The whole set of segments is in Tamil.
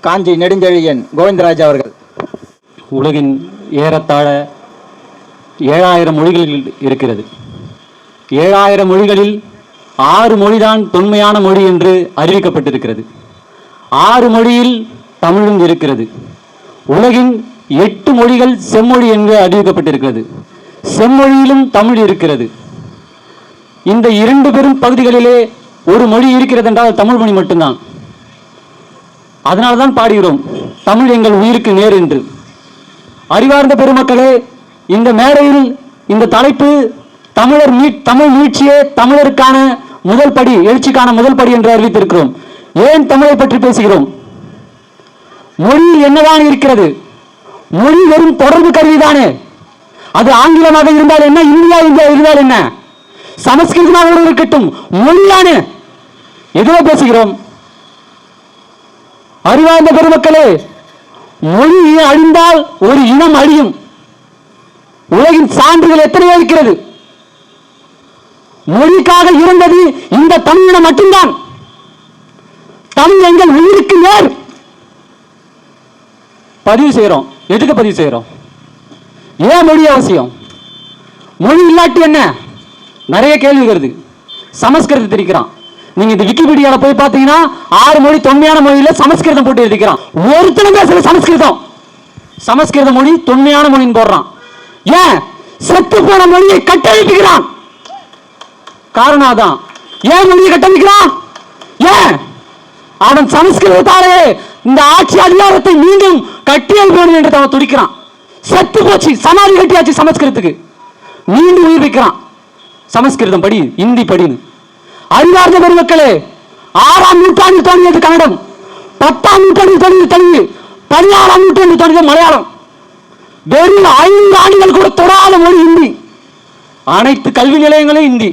காஞ்சி நெடுஞ்செழியன் கோவிந்தராஜ் அவர்கள். உலகின் ஏறத்தாழ ஏழாயிரம் மொழிகளில் இருக்கிறது. ஏழாயிரம் மொழிகளில் ஆறு மொழிதான் தொன்மையான மொழி என்று அறிவிக்கப்பட்டிருக்கிறது. ஆறு மொழியில் தமிழும் இருக்கிறது. உலகின் எட்டு மொழிகள் செம்மொழி என்று அறிவிக்கப்பட்டிருக்கிறது. செம்மொழியிலும் தமிழ் இருக்கிறது. இந்த இரண்டு பெரும் பகுதிகளிலே ஒரு மொழி இருக்கிறது என்றால் தமிழ் மொழி மட்டும்தான். அதனால்தான் பாடுகிறோம் தமிழ் எங்கள் உயிருக்கு நேர் என்று. அறிவார்ந்த பெருமக்களே இந்த மேடையில் இந்த தலைப்பு தமிழர் மீ தமிழ் மீட்சியே தமிழருக்கான முதல் படி எழுச்சிக்கான முதல் படி என்று அறிவித்திருக்கிறோம். ஏன் தமிழை பற்றி பேசுகிறோம்? மொழி என்னதான் இருக்கிறது? மொழி வெறும் தொடர்பு கருவிதானே? அது ஆங்கிலமாக இருந்தால் என்ன இந்தியா இந்தியா இருந்தால் என்ன? சமஸ்கிருதமாக கூட இருக்கட்டும் மொழியானே. எதுவோ பேசுகிறோம்? அறிவார்ந்த பெருமக்களே மொழி அழிந்தால் ஒரு இனம் அழியும். உலகின் சான்றுகள் எத்தனையோ இருக்கிறது. மொழிக்காக இருந்தது இந்த தமிழினம் மட்டும்தான். தமிழ் எங்கள் உயிருக்கு நேர். பதிவு செய்கிறோம். எதுக்கு பதிவு செய்கிறோம்? ஏன் மொழி அவசியம்? மொழி இல்லாட்டி என்ன? நிறைய கேள்வி வருது. சமஸ்கிருதத்தை இருக்கிறான் நீங்க இந்த விக்கிபீடியால போய் பாத்தீங்கன்னா ஆறு மொழி தொன்மையான மொழியில சமஸ்கிருதம் போட்டு எழுதிக்கிறான். ஒருத்தனும் பேசல சமஸ்கிருதம். சமஸ்கிருத மொழி தொன்மையான மொழின்னு போடுறான். ஏன்? செத்து போன மொழியை கட்டமைப்புகிறான் காரணம் அதான். ஏன் மொழியை கட்டமைக்கிறான்? ஏன்? அவன் சமஸ்கிருதத்தாலே இந்த ஆட்சி அதிகாரத்தை மீண்டும் கட்டியல் வேணும் என்று அவன் துடிக்கிறான். செத்து போச்சு. சமாதி கட்டியாச்சு சமஸ்கிருதத்துக்கு. மீண்டும் உயிர்ப்பிக்கிறான். சமஸ்கிருதம் படி இந்தி படின்னு. அறிவார்ந்த பெருமக்களே ஆறாம் நூற்றாண்டில் தோன்றியது கன்னடம். பத்தாம் நூற்றாண்டில் தோன்றியது தெலுங்கு பதினாறாம் நூற்றாண்டில் தோன்றியது மலையாளம். வெறும் ஐந்து ஆண்டுகள் கூட தொடாத மொழி ஹிந்தி. அனைத்து கல்வி நிலையங்களும் ஹிந்தி.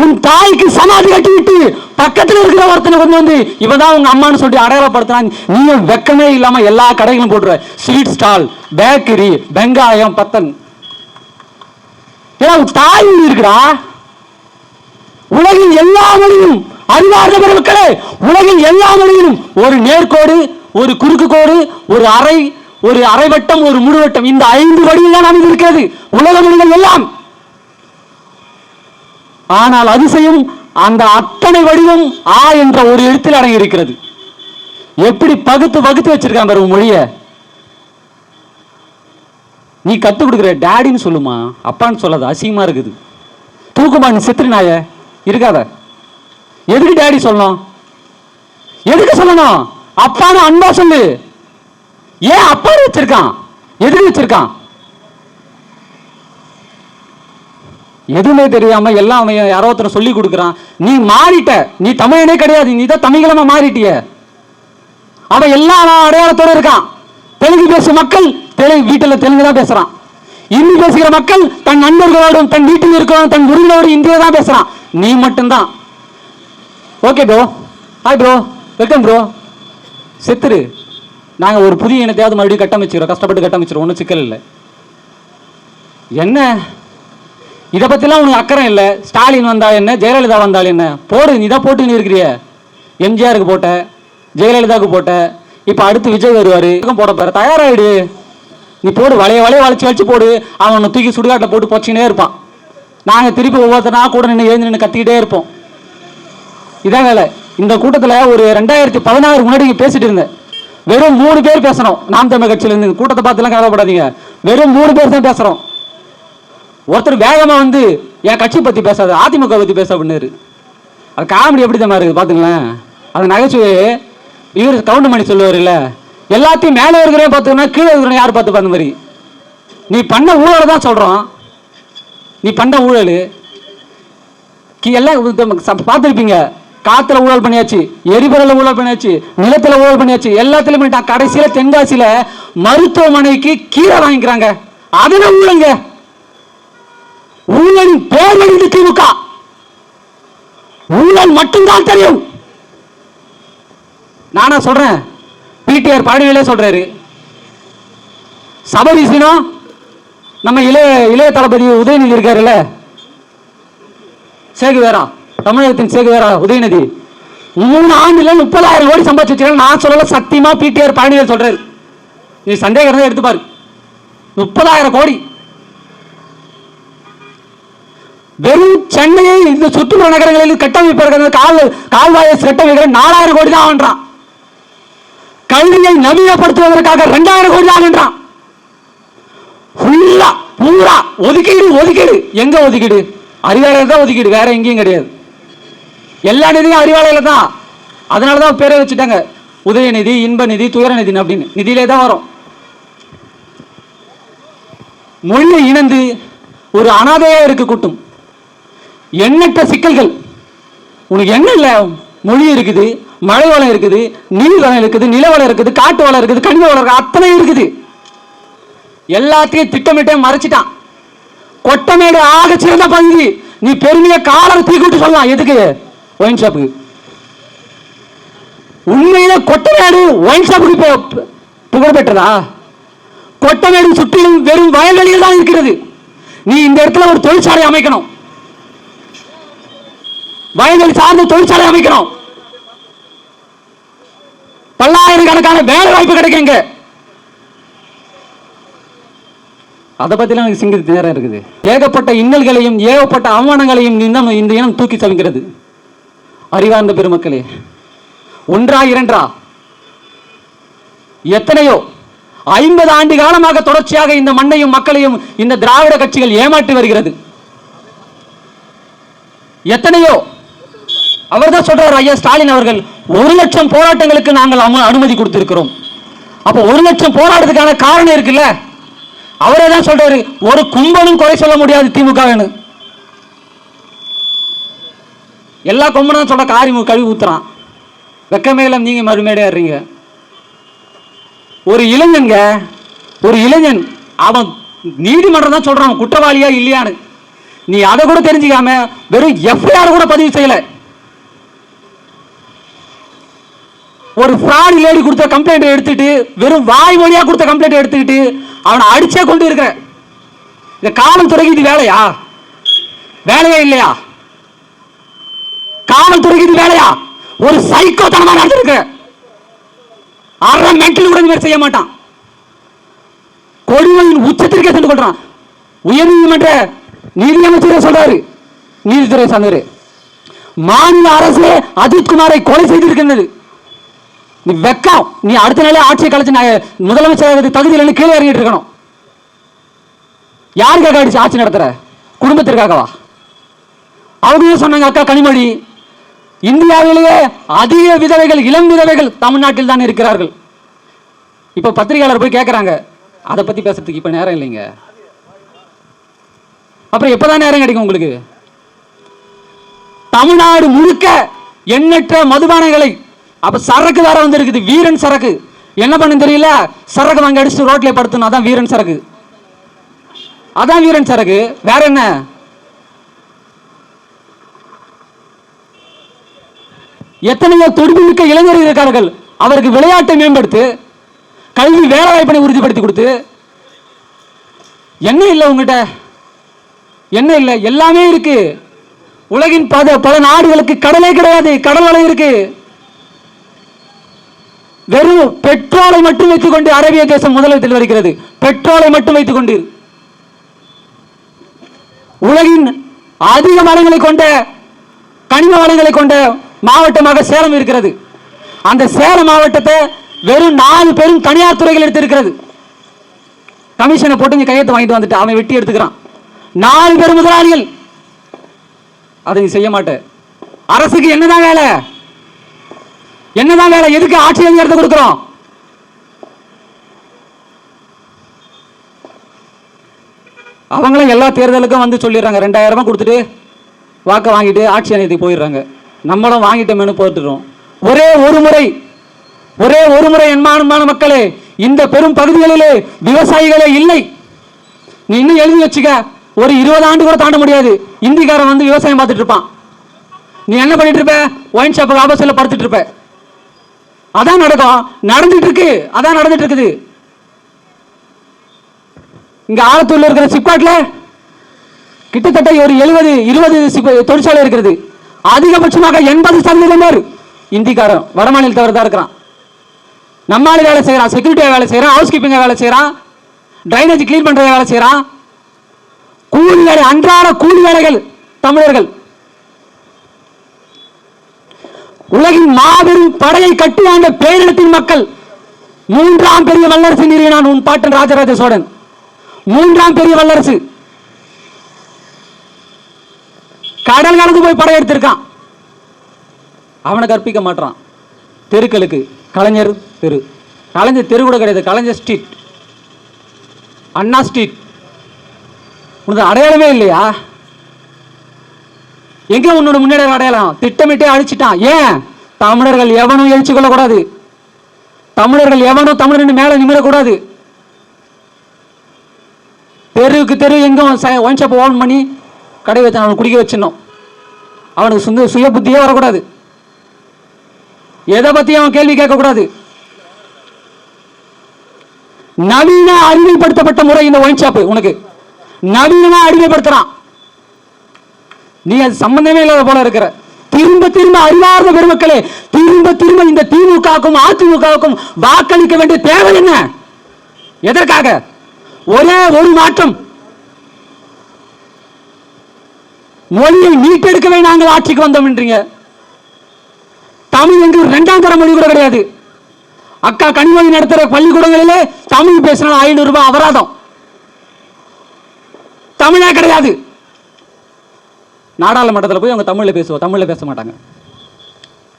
உன் தாய்க்கு சமாதி கட்டிவிட்டு பக்கத்தில் இருக்கிற ஒருத்தனை கொண்டு வந்து இவன் தான் உங்க அம்மான்னு சொல்லி அடையாளப்படுத்துறாங்க நீயும் வெக்கமே இல்லாம எல்லா கடைகளும் போட்டுருவ. ஸ்வீட் ஸ்டால் பேக்கரி வெங்காயம் பத்தன். ஏன்னா உன் தாய் இருக்கிறா உலகின் எல்லா மொழியும் அறிவார்ந்த மக்களே உலகின் எல்லா மொழியிலும் ஒரு நேர்கோடு ஒரு குறுக்கு கோடு ஒரு அரை ஒரு அரைவட்டம் ஒரு முழுவட்டம் இந்த ஐந்து வடிவில் தான் அமைந்திருக்கிறது உலக மொழிகள் எல்லாம். ஆனால் அதிசயம் அந்த அத்தனை வடிவம் ஆ என்ற ஒரு எழுத்தில் அடங்கி இருக்கிறது எப்படி பகுத்து பகுத்து வச்சிருக்கான் பாரு உன் மொழிய? நீ கத்து கொடுக்குற டேடின்னு சொல்லுமா அப்பான்னு சொல்லாத அசிங்கமா இருக்குது. தூக்குமா நீ சித்திரி நாய இருக்காத. எதுக்கு டேடி சொல்லணும்? எதுக்கு சொல்லணும்? அப்பான்னு அன்பா சொல்லு. ஏன் அப்பா வச்சிருக்கான்? எதுக்கு வச்சிருக்கான்? எதுவுமே தெரியாம எல்லாம் அவன் யாரோ ஒருத்தர் சொல்லி கொடுக்குறான். நீ மாறிட்ட. நீ தமிழனே கிடையாது. நீ தான் தமிழமா மாறிட்டிய. அவன் எல்லா அடையாளத்தோட இருக்கான். தெலுங்கு பேசும் மக்கள் தெலுங்கு வீட்டில் தெலுங்கு தான் பேசுறான். இந்தி பேசுகிற மக்கள் தன் நண்பர்களோடும் தன் வீட்டில் இருக்கிறோம் தன் உறவினரோடு இந்தியை தான் பேசுறான். நீ மட்டும்தான். Okay bro hi bro welcome bro செத்துரு. நாங்கள் ஒரு புதிய இனத்தையாவது மறுபடியும் கட்டமைச்சிக்கிறோம் கஷ்டப்பட்டு கட்டமைச்சிரோம் ஒன்றும் சிக்கல் இல்லை. என்ன? இதை பற்றிலாம் உனக்கு அக்கறை இல்லை. ஸ்டாலின் வந்தால் என்ன? ஜெயலலிதா வந்தால் என்ன? போடு நீ தான் போட்டு நீ இருக்கிறிய எம்ஜிஆருக்கு போட்ட ஜெயலலிதாவுக்கு போட்ட. இப்போ அடுத்து விஜய் வருவார். போட போகிற தயாராகிடு நீ போடு வளைய வளைய வளைச்சு வளைச்சு போடு. அவனை தூக்கி சுடுகாட்டில் போட்டு போச்சுன்னே இருப்பான். நாங்கள் திருப்பி ஒவ்வொருத்தனா கூட நின்று எழுந்து நின்று கத்திக்கிட்டே இருப்போம். இதான் வேலை இந்த கூட்டத்தில் ஒரு ரெண்டாயிரத்தி பதினாறு முன்னாடி பேசிட்டு இருந்தேன். வெறும் மூணு பேர் பேசுகிறோம் நாம் தமிழ் கட்சியிலேருந்து இந்த கூட்டத்தை பார்த்துலாம் கவலைப்படாதீங்க. வெறும் மூணு பேர் தான் பேசுகிறோம் ஒருத்தர் வேகமாக வந்து என் கட்சி பற்றி பேசாது அதிமுக பற்றி பேச அப்படின்னாரு. அது காமெடி எப்படி தான் இருக்குது பார்த்துங்களேன் அது நகைச்சுவை இவர் கவுண்டமணி சொல்லுவார் இல்லை எல்லாத்தையும் மேலே இருக்கிறே பார்த்துக்கணும் கீழே இருக்கிறவன் யார் பார்த்து பண்ண மாதிரி. நீ பண்ண ஊழலை தான் சொல்கிறோம் நீ பண்ண ஊழல். எல்லாம் பார்த்துருப்பீங்க. காத்துல ஊழல் பண்ணியாச்சு எரிபொருள் ஊழல் பண்ணியாச்சு நிலத்துல ஊழல் பண்ணியாச்சு எல்லாத்துலயும் பண்ணிட்டான் கடைசியில தென்காசியில மருத்துவமனைக்கு கீரை வாங்கிக்கிறாங்க. அதுல ஊழலுங்க. ஊழலின் பேர் வழிந்து திமுக. ஊழல் மட்டும்தான் தெரியும். நானா சொல்றேன். பிடிஆர் பழனியிலே சொல்றாரு. சபரிசினம் நம்ம இளைய இளைய தளபதி உதயநிதி இருக்காருல்ல? சேகுவேரா தமிழகத்தின் சேகுவேரா உதயநிதி. மூணு ஆண்டுல முப்பதாயிரம் கோடி சம்பாதிச்சு நான் சொல்லல சத்தியமா பிடிஆர் பழனிவேல் சொல்றாரு. நீ சந்தேகம் இருந்தா எடுத்து பாரு. முப்பதாயிரம் கோடி. வெறும் சென்னையை இந்த சுற்றுப்புற நகரங்களில் கட்டமைப்பு கால் கால்வாயை கட்டமைக்கிற நாலாயிரம் கோடி தான் ஆகன்றான் கல்வியை நவீனப்படுத்துவதற்காக ரெண்டாயிரம் கோடி தான் ஆகன்றான் ஃபுல்லா பூரா ஒதுக்கீடு ஒதுக்கீடு. எங்க ஒதுக்கீடு? அறிவாளையில தான் ஒதுக்கீடு வேற எங்கேயும் கிடையாது. எல்லா நிதியும் அறிவாளையில தான். அதனால தான் பேரே வச்சுட்டாங்க. உதயநிதி இன்ப நிதி துயர நிதி அப்படின்னு. நிதியிலே தான் வரும். மொழியை இணைந்து ஒரு அனாதையா இருக்க கூட்டும். எண்ணற்ற சிக்கல்கள். உனக்கு என்ன இல்ல. மொழி இருக்குது மழை வளம் இருக்குது நீர் வளம் இருக்குது நில வளம் இருக்குது காட்டு வளம் இருக்குது கனிம வளம் இருக்குது அத்தனை இருக்குது. எல்லாத்தையும் திட்டமிட்டே மறைச்சிட்டான். கொட்டமேடு ஆக சிறந்த பகுதி நீ பெருமையை காலர் தீக்கிட்டு சொல்லலாம். எதுக்கு? ஒயின் ஷாப்புக்கு உண்மையில கொட்டமேடு ஒயின் ஷாப்புக்கு பு- புகழ் பெற்றதா? கொட்டமேடு சுற்றிலும் வெறும் வயல்வெளியில் தான் இருக்கிறது. நீ இந்த இடத்துல ஒரு தொழிற்சாலை அமைக்கணும். வயல்வெளி சார்ந்த தொழிற்சாலை அமைக்கணும். பல்லாயிரக்கணக்கான வேலை வாய்ப்பு கிடைக்கும் இங்க அதை பற்றிலாம் எனக்கு சிங்கிள் நேரம் இருக்குது. ஏகப்பட்ட இன்னல்களையும் ஏகப்பட்ட அவமானங்களையும் இந்த இந்த இனம் தூக்கி சமைக்கிறது அறிவார்ந்த பெருமக்களே ஒன்றா இரண்டா? எத்தனையோ? ஐம்பது ஆண்டு காலமாக தொடர்ச்சியாக இந்த மண்ணையும் மக்களையும் இந்த திராவிட கட்சிகள் ஏமாற்றி வருகிறது. எத்தனையோ? அவர் தான் சொல்றாரு ஐயா ஸ்டாலின் அவர்கள் ஒரு லட்சம் போராட்டங்களுக்கு நாங்கள் அனுமதி கொடுத்திருக்கிறோம். அப்ப ஒரு லட்சம் போராட்டத்துக்கான காரணம் இருக்குல்ல? அவரே தான் சொல்றாரு ஒரு கும்பலும் குறை சொல்ல முடியாது திமுக எல்லா கும்பனும் சொல்ற காரி மு- கழுவி ஊத்துறான். வெக்கமேலம் நீங்க மறுமேடையாடுறீங்க ஒரு இளைஞங்க ஒரு இளைஞன் அவன் நீதிமன்றம் தான் சொல்றான் அவன் குற்றவாளியா இல்லையான்னு. நீ அதை கூட தெரிஞ்சுக்காம வெறும் எஃப்ஐஆர் கூட பதிவு செய்யல. ஒரு ஃப்ராட் லேடி கொடுத்த கம்ப்ளைண்ட் எடுத்துட்டு வெறும் வாய் வழியா கொடுத்த கம்ப்ளைண்ட் எடுத்துக்கிட்டு அவனை அடிச்சே கொண்டு இருக்கிறேன். இந்த காவல்துறைக்கு இது வேலையா? வேலையா இல்லையா? காவல்துறைக்கு இது வேலையா? ஒரு சைக்கோ தனமா நடந்திருக்க. அரை மென்டல் கூட இந்த செய்ய மாட்டான். கொடுமையின் உச்சத்திற்கே சென்று கொள்றான். உயர்நீதிமன்ற நீதியமைச்சரே சொல்றாரு. நீதித்துறை சார்ந்தவர். மாநில அரசே அஜித்குமாரை கொலை செய்திருக்கின்றது. நீ வெக்கம். நீ அடுத்த நாளே ஆட்சியை கலைச்சு நான் முதலமைச்சர் தகுதியில் கீழே இறங்கிட்டு இருக்கணும். யாருக்காக அடிச்சு ஆட்சி நடத்துற? குடும்பத்திற்காகவா? அவங்க சொன்னாங்க அக்கா கனிமொழி இந்தியாவிலேயே அதிக விதவைகள் இளம் விதவைகள் தமிழ்நாட்டில் தான் இருக்கிறார்கள். இப்ப பத்திரிகையாளர் போய் கேட்குறாங்க அதை பத்தி பேசுறதுக்கு இப்ப நேரம் இல்லைங்க. அப்புறம் எப்பதான் நேரம் கிடைக்கும் உங்களுக்கு? தமிழ்நாடு முழுக்க எண்ணற்ற மதுபானங்களை அப்ப சரக்கு வேற வந்து இருக்குது. வீரன் சரக்கு. என்ன பண்ணு தெரியல? சரக்கு வாங்கி அடிச்சு ரோட்ல படுத்தணும். அதான் வீரன் சரக்கு. அதான் வீரன் சரக்கு. வேற என்ன? எத்தனையோ துடிப்புமிக்க இளைஞர்கள் இருக்கார்கள். அவருக்கு விளையாட்டை மேம்படுத்து கல்வி வேலை வாய்ப்பினை உறுதிப்படுத்தி கொடுத்து என்ன இல்லை உங்ககிட்ட? என்ன இல்லை? எல்லாமே இருக்கு. உலகின் பல பல நாடுகளுக்கு கடலே கிடையாது. கடல் வலை இருக்கு. வெறும் பெட்ரோலை மட்டும் வைத்துக் கொண்டு அரேபிய தேசம் முதலிடத்தில் வருகிறது. பெட்ரோலை மட்டும் வைத்துக் கொண்டு உலகின் அதிக வளங்களை கொண்ட கனிம வளங்களை கொண்ட மாவட்டமாக சேலம் இருக்கிறது. அந்த சேலம் மாவட்டத்தை வெறும் நாலு பெரும் தனியார் துறைகள் எடுத்திருக்கிறது. கமிஷனை போட்டு கையெழுத்து வாங்கிட்டு வந்துட்டு அவன் வெட்டி எடுத்துக்கிறான். நாலு பேர் முதலாளிகள். அதை நீ செய்ய மாட்டேன் அரசுக்கு என்னதான் வேலை? என்னதான் வேலை எதுக்கு ஆட்சி அதிகாரத்தை கொடுக்கிறோம்? அவங்களும் எல்லா தேர்தலுக்கும் வந்து சொல்லிடுறாங்க. ரெண்டாயிரம் ரூபாய் கொடுத்துட்டு வாக்கை வாங்கிட்டு ஆட்சி அணியத்துக்கு போயிடுறாங்க. நம்மளும் வாங்கிட்டோம்னு போட்டுறோம் ஒரே ஒரு முறை ஒரே ஒரு முறை என்மானமான மக்களே இந்த பெரும் பகுதிகளிலே விவசாயிகளே இல்லை. நீ இன்னும் எழுதி வச்சுக்க. ஒரு இருபது ஆண்டு கூட தாண்ட முடியாது. இந்திக்காரன் வந்து விவசாயம் பார்த்துட்டு இருப்பான். நீ என்ன பண்ணிட்டு இருப்ப? ஒயின் ஷாப்புக்கு ஆபோசிட்ல படுத்துட்டு இருப்ப. அதான் நடக்கும் நடந்துட்டு இருக்கு அதான் நடந்துட்டு இருக்குது இங்க ஆலத்தூர்ல இருக்கிற சிப்காட்ல கிட்டத்தட்ட ஒரு எழுபது இருபது தொழிற்சாலை இருக்கிறது. அதிகபட்சமாக எண்பது சதவீதம் பேர் இந்திக்காரன் வடமாநிலத்தவர் தான் இருக்கிறான் நம்மாளி வேலை செய்கிறான் செக்யூரிட்டியாக வேலை செய்கிறான் ஹவுஸ் கீப்பிங்காக வேலை செய்கிறான் ட்ரைனேஜ் க்ளீன் பண்ணுற வேலை செய்கிறான் கூலி வேலை அன்றாட கூலி வேலைகள் தமிழர்கள். உலகின் மாபெரும் படையை கட்டி ஆண்ட பேரிடத்தின் மக்கள். மூன்றாம் பெரிய வல்லரசு நான் உன் பாட்டன் ராஜராஜ சோழன். மூன்றாம் பெரிய வல்லரசு. கடல் கலந்து போய் படையெடுத்திருக்கான் அவனை கற்பிக்க மாட்டான் தெருக்களுக்கு. கலைஞர் தெரு. கலைஞர் தெரு கூட கிடையாது. கலைஞர் ஸ்ட்ரீட் அண்ணா ஸ்ட்ரீட் உனது அடையாளமே இல்லையா? எங்க உன்னோட முன்னேற அடையலாம்? திட்டமிட்டே அழிச்சிட்டான். ஏன்? தமிழர்கள் எவனும் எழுச்சி கொள்ளக்கூடாது தமிழர்கள் எவனும் தமிழன் மேல நிமிடக்கூடாது தெருவுக்கு தெரு எங்கும் ஒயின் ஷாப் ஓன் பண்ணி கடை வச்சு அவனை குடிக்க வச்சிடணும். அவனுக்கு சுந்த சுய புத்தியே வரக்கூடாது. எதை பத்தி அவன் கேள்வி கேட்கக்கூடாது? நவீன அடிமைப்படுத்தப்பட்ட முறை இந்த ஒயின் ஷாப் உனக்கு. நவீனமா அடிமைப்படுத்துறான் நீ அது சம்பந்தமே இல்லாத போல இருக்கிற. திரும்ப திரும்ப அறிவார்ந்த பெருமக்களே திரும்ப திரும்ப இந்த திமுகவுக்கும் அதிமுகவுக்கும் வாக்களிக்க வேண்டிய தேவை என்ன? எதற்காக? ஒரே ஒரு மாற்றம். மொழியை மீட்டெடுக்கவே நாங்கள் ஆட்சிக்கு வந்தோம் என்றீங்க. தமிழ் என்று இரண்டாம் தர மொழி கூட கிடையாது. அக்கா கனிமொழி நடத்துற பள்ளிக்கூடங்களிலே தமிழ் பேசினால் ஐநூறு ரூபாய் அபராதம். தமிழே கிடையாது. நாடாளுமன்றத்தில் போய் அவங்க தமிழில் பேசுவோம் தமிழில் பேச மாட்டாங்க.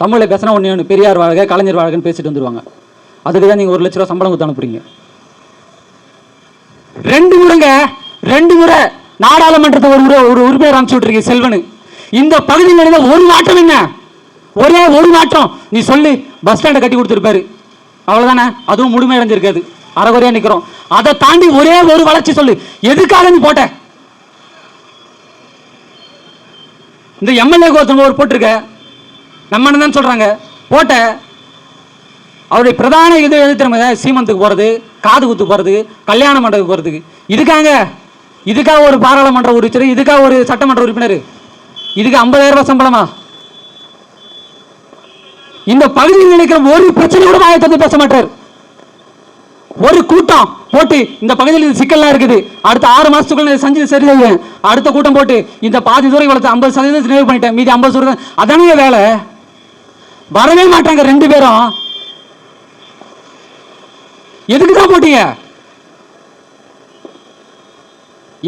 தமிழில் பேசினா ஒன்று ஒன்று பெரியார் வாழ்க கலைஞர் வாழ்கன்னு பேசிட்டு வந்துருவாங்க. அதுக்கு தான் நீங்கள் ஒரு லட்ச ரூபா சம்பளம் கொடுத்து அனுப்புறீங்க? ரெண்டு முறைங்க ரெண்டு முறை நாடாளுமன்றத்தை ஒரு முறை ஒரு உறுப்பினர் அனுப்பிச்சு விட்டுருக்கீங்க செல்வனு. இந்த பகுதியில் நடந்த ஒரு மாற்றம் என்ன? ஒரே ஒரு மாற்றம் நீ சொல்லி பஸ் ஸ்டாண்டை கட்டி கொடுத்துருப்பாரு. அவ்வளோதானே அதுவும் முழுமையடைஞ்சிருக்காது அறகுறையாக நிற்கிறோம் அதை தாண்டி ஒரே ஒரு வளர்ச்சி சொல்லு. எதுக்காக நீ போட்ட? இந்த எம்எல்ஏ கோத்தம் ஒரு போட்டிருக்க நம்ம தான் சொல்றாங்க. போட்ட அவருடைய பிரதான இது எது சீமந்துக்கு போறது காது குத்து போறது கல்யாண மண்டபத்துக்கு போறதுக்கு. இதுக்காங்க. இதுக்காக ஒரு பாராளுமன்ற உறுப்பினர் இதுக்காக ஒரு சட்டமன்ற உறுப்பினர். இதுக்கு 50000 ரூபாய் சம்பளமா? இந்த பகுதியில் நினைக்கிற ஒரு பிரச்சனை கூட பேச மாட்டார். ஒரு கூட்டம் போட்டு இந்த பகுதியில் இது சிக்கல்லாம் இருக்குது. அடுத்த ஆறு மாசத்துக்குள்ள செஞ்சு சரி செய்வேன் அடுத்த கூட்டம் போட்டு இந்த பாதி தூரம் இவ்வளவு ஐம்பது சதவீதம் நிறைவு பண்ணிட்டேன். மீதி ஐம்பது சதவீதம் அதானே வேலை? வரவே மாட்டாங்க ரெண்டு பேரும். எதுக்கு தான் போட்டீங்க?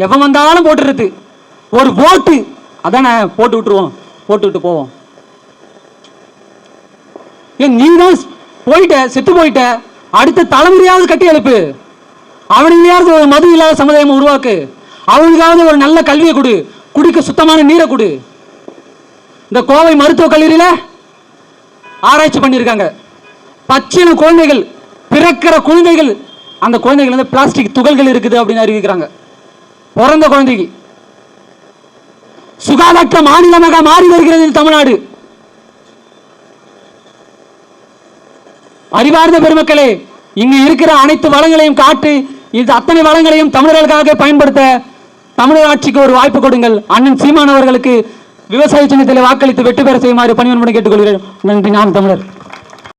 எவன் வந்தாலும் போட்டுறது. ஒரு ஓட்டு அதானே போட்டு விட்டுருவோம். போட்டு விட்டு போவோம். ஏன் நீ தான் போயிட்ட செத்து போயிட்ட. அடுத்த தலைமுறையாவது கட்டி எழுப்பு அவனுங்களையாவது ஒரு மது இல்லாத சமுதாயம் உருவாக்கு. அவனுக்காவது ஒரு நல்ல கல்வியை கொடு. குடிக்க சுத்தமான நீரை கொடு. இந்த கோவை மருத்துவக் கல்லூரியில் ஆராய்ச்சி பண்ணியிருக்காங்க. பச்சின குழந்தைகள் பிறக்கிற குழந்தைகள் அந்த குழந்தைகள் வந்து பிளாஸ்டிக் துகள்கள் இருக்குது அப்படின்னு அறிவிக்கிறாங்க. பிறந்த குழந்தைக்கு சுகாதார மாநிலமாக மாறி வருகிறது தமிழ்நாடு. அறிவார்ந்த பெருமக்களே இங்கு இருக்கிற அனைத்து வளங்களையும் காட்டு இது அத்தனை வளங்களையும் தமிழர்களுக்காக பயன்படுத்த தமிழர் ஆட்சிக்கு ஒரு வாய்ப்பு கொடுங்கள். அண்ணன் சீமானவர்களுக்கு விவசாய சின்னத்தில் வாக்களித்து வெற்றி பெற செய்யுமாறு பணிவன்பனை கேட்டுக்கொள்கிறேன். நன்றி நாம் தமிழர்.